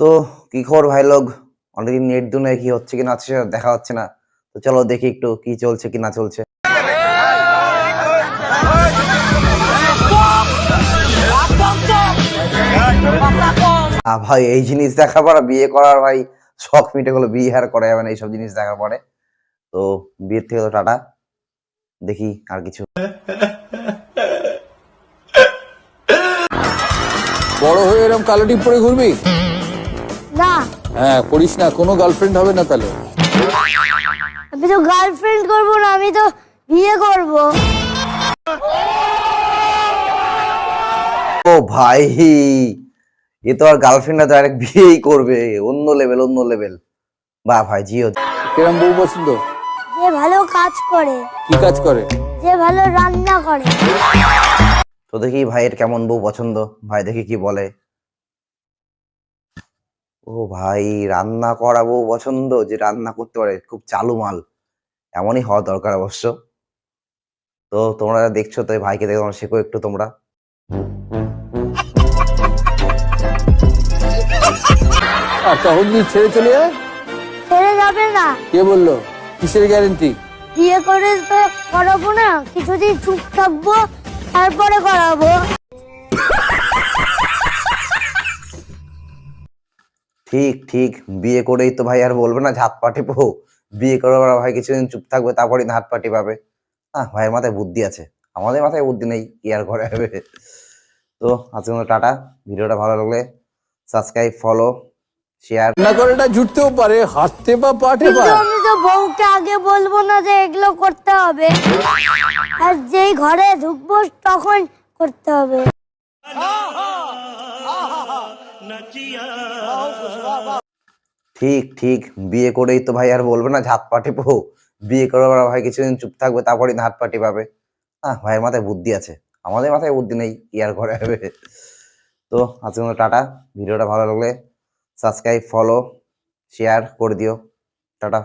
তো কি খবর ভাই লোক? অনেকদিন নেট দুনিয়ায় কি হচ্ছে কি না হচ্ছে দেখা হচ্ছে না। তো চলো দেখি একটু কি চলছে কি না চলছে। ভাই, এই জিনিস দেখার পর বিয়ে করার ভাই, শখ মিটে গেলো, বিয়ে আর করা যাবে না, এইসব জিনিস দেখার পরে। তো বিয়ের থেকে তো টাটা। দেখি আর কিছু। বড় হয়ে এরকম কালো টিপ পরে ঘুরবি? না। হ্যাঁ করিস না কোনো গার্লফ্রেন্ড হবে না তাহলে। আমি তো গার্লফ্রেন্ড করব না আমি তো বিয়ে করব। ও ভাই এ তো আর গার্লফ্রেন্ড না ডাইরেক্ট বিয়েই করবে অন্য লেভেল অন্য লেভেল বা ভাই জিও। কিরম বউ পছন্দ? যে ভালো কাজ করে। কি কাজ করে? যে ভালো রান্না করে। তো দেখি ভাইয়ের কেমন বউ পছন্দ ভাই দেখি কি বলে। ও ভাই রান্না করা বউ পছন্দ যে রান্না করতে পারে খুব চালু মাল এমনই হওয়া দরকার অবশ্য। তো তোমরা দেখছ তো ভাইকে দেখে তোমরা শেখো একটু তোমরা। আর তখন ছেড়ে চলে যায়? ছেড়ে যাবে না। কে বলল? কিসের গ্যারেন্টি বিয়ে করে তো করাবো না কিছুদিন চুপ থাকব তারপরে করাবো। ঠিক ঠিক। বিয়ে করেই তো ভাই আর বলবে না হাত পা টিপো বিয়ে করার পর ভাই কিছুদিন চুপ থাকবে তারপরে না হাত পা টিপাবে হ্যাঁ ভাইয়ের মাথায় বুদ্ধি আছে। আমাদের মাথায় বুদ্ধি নেই কি আর করা যাবে? তো আজকে মতো টাটা। ভিডিওটা ভালো লাগলে সাবস্ক্রাইব ফলো শেয়ার না করে এটা জুটতেও পারে হাঁটতে বা পাটে পা আমি তো বউকে আগে বলব না যে এগুলো করতে হবে। আর যেই ঘরে ঢুকবো তখন করতে হবে। ঠিক ঠিক, বিয়ে করেই তো ভাই আর বলবে না ঝাঁপ পো বিয়ে করার ভাই কিছুদিন চুপ থাকবে তারপরে হাত পা পাবে। হ্যাঁ ভাইয়ের মাথায় বুদ্ধি আছে। আমাদের মাথায় বুদ্ধি নেই, কি আর হবে যাবে? তো আজকে মতো টাটা, ভিডিওটা ভালো লাগলে সাবস্ক্রাইব ফলো শেয়ার করে দিও। টাটা।